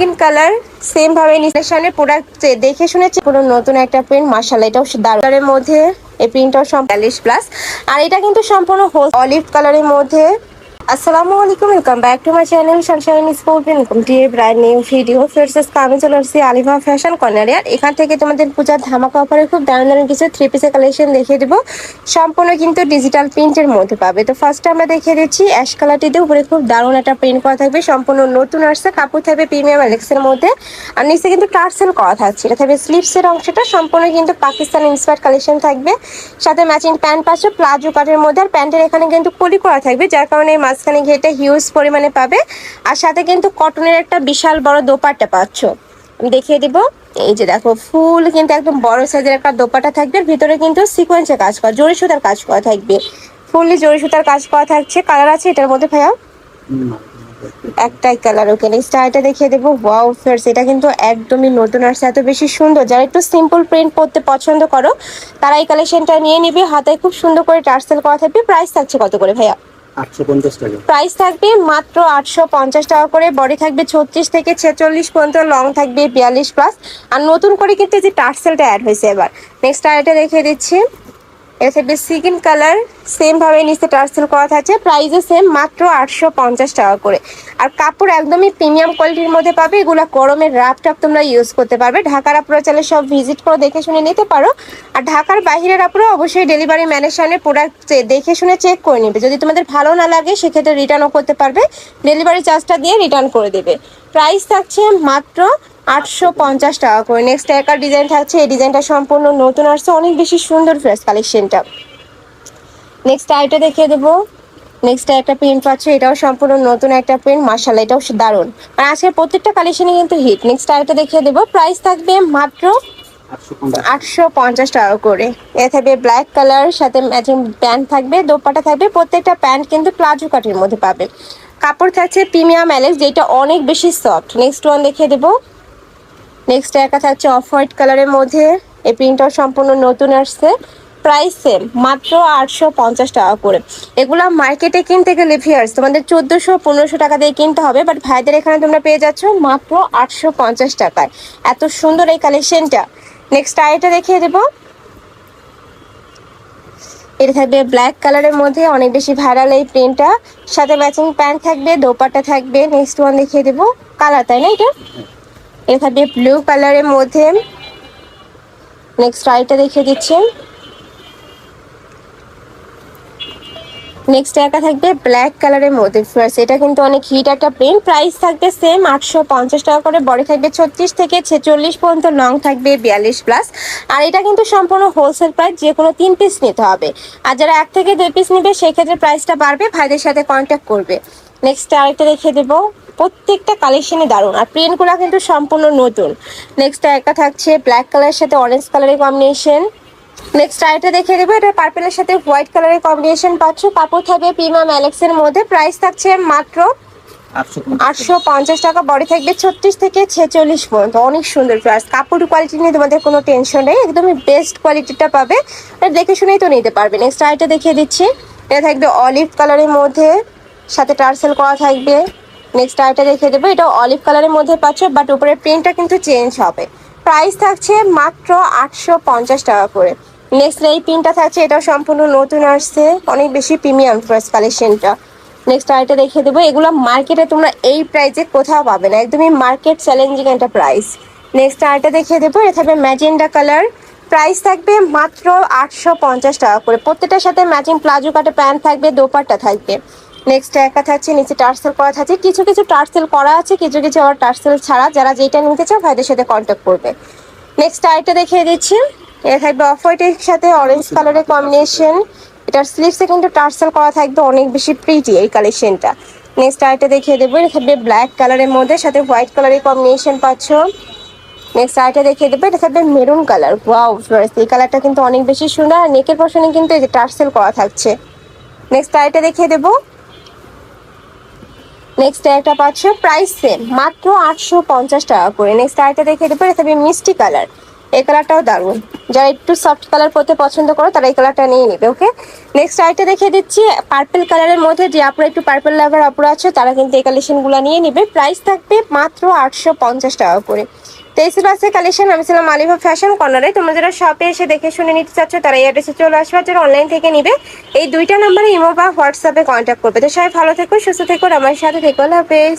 Skin colour same ভাবে সামনে product দেখে শুনেছি, পুরো নতুন একটা প্রিন্ট মার্শাল এটাও দারুণের মধ্যে এই প্রিন্টটাও সব প্লাস আর এটা কিন্তু সম্পূর্ণ অলিভ কালারের মধ্যে। আসসালামু আলাইকুম welcome back to my channel sunshine sport welcome to a brand new video ফেরসেস আমি চলে আসছি আলিভা ফ্যাশন কর্নারে আর এখান থেকে তোমাদের পূজার ধামাকা অফারে খুব দারুণ দারুণ কিছু থ্রি পিসের কালেকশন দেখিয়ে দেবো। সম্পূর্ণ কিন্তু ডিজিটাল প্রিন্টের মধ্যে পাবে। তো ফার্স্ট আমরা দেখিয়ে দিচ্ছি অ্যাশ কালারটিতে উপরে খুব দারুণ একটা প্রিন্ট করা থাকবে। সম্পূর্ণ নতুন আসছে, কাপড় থাকবে প্রিমিয়াম অ্যালেক্সের মধ্যে। আর নিচে কিন্তু টার্সেল করা থাকছে। এটা থাকবে স্লিপসের অংশটা। সম্পূর্ণ কিন্তু পাকিস্তান ইন্সপায়ার্ড কালেকশন থাকবে। সাথে ম্যাচিং প্যান্ট পাচ্ছে প্লাজো কাটের মধ্যে। আর প্যান্টের এখানে কিন্তু কলি করা থাকবে, যার কারণে এই মাঝখানে ঘেটে হিউজ পরিমাণে পাবে। আর সাথে কিন্তু কটনের একটা বিশাল বড় দোপাট্টা পাচ্ছ। আমি দেখিয়ে দিব। এই যে দেখো, ফুল কিন্তু একদম বড় সাইজের একটা দোপাট্টা থাকবে। ভিতরে কিন্তু সিকোয়েন্সে কাজ করা জরি সুতার কাজ করা থাকবে। ফুললি জরি সুতার কাজ করা থাকছে। কালার আছে এটার মধ্যে ভাইয়া? একটাই কালার ওকে নেক্সট এটা দেখিয়ে দেবো। ওয়াও ফেয়ার্স এটা কিন্তু একদমই নতুন আসছে এত বেশি সুন্দর। যারা একটু সিম্পল প্রিন্ট পরতে পছন্দ করো, তারা এই কালেকশনটা নিয়ে নিবে। হাতে খুব সুন্দর করে টার্সেল করা থাকবে। প্রাইস থাকছে কত করে ভাইয়া? প্রাইস থাকবে মাত্র আটশো পঞ্চাশ টাকা করে। বডি থাকবে ছত্রিশ থেকে ছেচল্লিশ পর্যন্ত, লং থাকবে বিয়াল্লিশ প্লাস। আর নতুন করে কিন্তু যে টার্সেলটা অ্যাড হয়েছে এবার। নেক্সট আরেকটা দেখিয়ে দিচ্ছি। এটা থাকবে সিকিন কালার সেম ভাবে নিচে টার্সেল করা থাকছে। প্রাইসও সেম মাত্র আটশো পঞ্চাশ টাকা করে। আর কাপড় একদমই প্রিমিয়াম কোয়ালিটির মধ্যে পাবে। এগুলো গরমের রাফ তোমরা ইউজ করতে পারবে। ঢাকার আপুরা চাইলে সব ভিজিট করে দেখে শুনে নিতে পারো। আর ঢাকার বাইরের আপুরা অবশ্যই ডেলিভারি ম্যানের প্রোডাক্ট দেখে শুনে চেক করে নেবে। যদি তোমাদের ভালো না লাগে, সেক্ষেত্রে রিটার্নও করতে পারবে। ডেলিভারি চার্জটা দিয়ে রিটার্ন করে দেবে। প্রাইস থাকছে মাত্র আটশো পঞ্চাশ টাকা করে। নেক্সট একার ডিজাইন থাকছে। এই ডিজাইনটা সম্পূর্ণ নতুন আসছে অনেক বেশি সুন্দর ফ্রেশ কালেকশনটা নেক্সট আইটা দেখিয়ে দেবো। নেক্সট একটা প্রিন্ট পাচ্ছে। এটাও সম্পূর্ণ নতুন একটা প্রিন্ট মার্শাল এটাও দারুণ। আর আজকের প্রত্যেকটা কালেকশনই কিন্তু হিট নেক্সট আইটা দেখিয়ে দেবো। প্রাইস থাকবে মাত্র আটশো পঞ্চাশ। টাকা করে। এ থাকবে ব্ল্যাক কালার সাথে ম্যাচিং প্যান্ট থাকবে দোপাটা থাকবে। প্রত্যেকটা প্যান্ট কিন্তু প্লাজো কাটের মধ্যে পাবে। কাপড় থাকছে প্রিমিয়াম অ্যালেক্স যেটা অনেক বেশি সফট নেক্সট ওয়ান দেখিয়ে দেবো। নেক্সট একা থাকছে অফ হোয়াইট কালারের মধ্যে। এই প্রিন্টটাও সম্পূর্ণ নতুন আসছে। প্রাইস সেম মাত্র আটশো পঞ্চাশ টাকা করে। এগুলো মার্কেটে কিনতে গেলে ভিয়ার্স তোমাদের চোদ্দোশো পনেরোশো টাকা দিয়ে কিনতে হবে বাট ভাইদের এখানে তোমরা পেয়ে যাচ্ছ মাত্র আটশো পঞ্চাশ টাকায়। এত সুন্দর এই কালেকশনটা নেক্সট আইটা দেখিয়ে দেবো। এটা থাকবে ব্ল্যাক কালারের মধ্যে, অনেক বেশি ভাইরাল এই প্রিন্টটা সাথে ম্যাচিং প্যান্ট থাকবে, দোপাট্টা থাকবে। নেক্সট ওয়ান দেখিয়ে দেবো। কালার তাই না এটা? থাকবে ব্লু কালারের মধ্যে নেক্সট আইটা দেখিয়ে দিচ্ছি। নেক্সট একা থাকবে ব্ল্যাক কালারের মধ্যে। এটা কিন্তু অনেক হিট একটা প্রিন্ট প্রাইস থাকবে সেম আটশো পঞ্চাশ টাকা করে। বডি থাকবে ছত্রিশ থেকে ছেচল্লিশ পর্যন্ত লং থাকবে বিয়াল্লিশ প্লাস আর এটা কিন্তু সম্পূর্ণ হোলসেল প্রাইস যে কোনো তিন পিস নিতে হবে। আর যারা এক থেকে দুই পিস নিবে, সেক্ষেত্রে প্রাইসটা বাড়বে, ভাইদের সাথে কন্ট্যাক্ট করবে। নেক্সট আরেকটা রেখে দেবো। প্রত্যেকটা কালেকশনে দারুণ। আর প্রিন্টগুলো কিন্তু সম্পূর্ণ নতুন। নেক্সট একটা থাকছে ব্ল্যাক কালারের সাথে অরেঞ্জ কালারের কম্বিনেশন নেক্সট আইটা দেখে দেবো এটা পার্পেলের সাথে হোয়াইট কালারের কম্বিনেশন পাচ্ছ। কাপড় থাকবে প্রিমিয়াম অ্যালেক্সের মধ্যে। প্রাইস থাকছে মাত্র আটশো পঞ্চাশ। টাকা। বডি থাকবে ছত্রিশ থেকে ছেচল্লিশ পর্যন্ত। অনেক সুন্দর প্রাইস কাপড় কোয়ালিটি নিয়ে তোমাদের কোনো টেনশন নেই। একদমই বেস্ট কোয়ালিটিটা পাবে। দেখে শুনেই তো নিতে পারবে। নেক্সট আইটা দেখিয়ে দিচ্ছি। এটা থাকবে অলিভ কালারের মধ্যে। সাথে টার্সেল করা থাকবে। নেক্সট আইটা দেখিয়ে দেবো। এটা অলিভ কালারের মধ্যে পাচ্ছ বাট উপরে প্রিন্টটা কিন্তু চেঞ্জ হবে। প্রাইস থাকছে মাত্র আটশো পঞ্চাশ টাকা করে। নেক্সট এই পিনটা থাকছে, এটা সম্পূর্ণ নতুন আসছে। অনেক বেশি প্রিমিয়াম ফার্স্ট কালেকশনটা নেক্সট আরেকটা দেখিয়ে দেবো। এগুলো মার্কেটে তোমরা এই প্রাইসে কোথাও পাবে না। একদমই মার্কেট চ্যালেঞ্জিং একটা প্রাইস নেক্সট আরেকটা দেখিয়ে দেবো। এটা থাকবে ম্যাজেন্ডা কালার প্রাইস থাকবে মাত্র আটশো পঞ্চাশ টাকা করে। প্রত্যেকটার সাথে ম্যাচিং প্লাজো কাটে প্যান্ট থাকবে, দোপাট্টা থাকবে। নেক্সট একা থাকছে, নিচে টার্সেল করা থাকছে। কিছু কিছু টার্সেল করা আছে, কিছু কিছু আবার টার্সেল ছাড়া। যারা যেটা নিতে চাও, ভাইদের সাথে কন্ট্যাক্ট করবে। নেক্সট আরেকটা দেখিয়ে দিচ্ছি। এটা থাকবে অফ হোয়াইটের সাথে অরেঞ্জ কালারের কম্বিনেশন এটার স্লিভসে কিন্তু টার্সেল করা থাকবে, অনেক বেশি প্রিটি এই কালেকশনটা নেক্সট আরেকটা দেখিয়ে দেবো। এটা থাকবে ব্ল্যাক কালারের মধ্যে, সাথে হোয়াইট কালারের কম্বিনেশন পাচ্ছ। নেক্সট আরেকটা দেখিয়ে দেবো। এটা থাকবে মেরুন কালার ওয়াও এই কালারটা কিন্তু অনেক বেশি সুন্দর। আর নেকের পশনে কিন্তু এই যে টার্সেল করা থাকছে। নেক্সট আরেকটা দেখিয়ে দেবো। নেক্সট একটা পাচ্ছ প্রাইস সেম মাত্র আটশো পঞ্চাশ টাকা করে। নেক্সট আরেকটা দেখে দেবো, এটা মিষ্টি কালার এই কালারটাও দারুণ। যারা একটু সফট কালার পরতে পছন্দ করো, তারা এই কালারটা নিয়ে নেবে ওকে নেক্সট আইটা দেখিয়ে দিচ্ছি পার্পল কালারের মধ্যে যে আপনারা একটু পার্পেল লাভার অপরা আছে, তারা কিন্তু এই কালেকশনগুলো নিয়ে নেবে। প্রাইস থাকবে মাত্র আটশো পঞ্চাশ টাকা করে। তেইশে বাসের কালেকশন, আমি ছিলাম আলিভা ফ্যাশন কর্নারে তোমরা যারা শপে এসে দেখে শুনে নিতে চাচ্ছ, তারা এই অ্যাড্রেসে চলে আসবে যারা অনলাইন থেকে নিবে, এই দুইটা নাম্বারে ইমো বা হোয়াটসঅ্যাপে কন্ট্যাক্ট করবে। তো সবাই ভালো থেকো, সুস্থ থেকো আমার সাথে থেকো। আল্লাহ হাফেজ।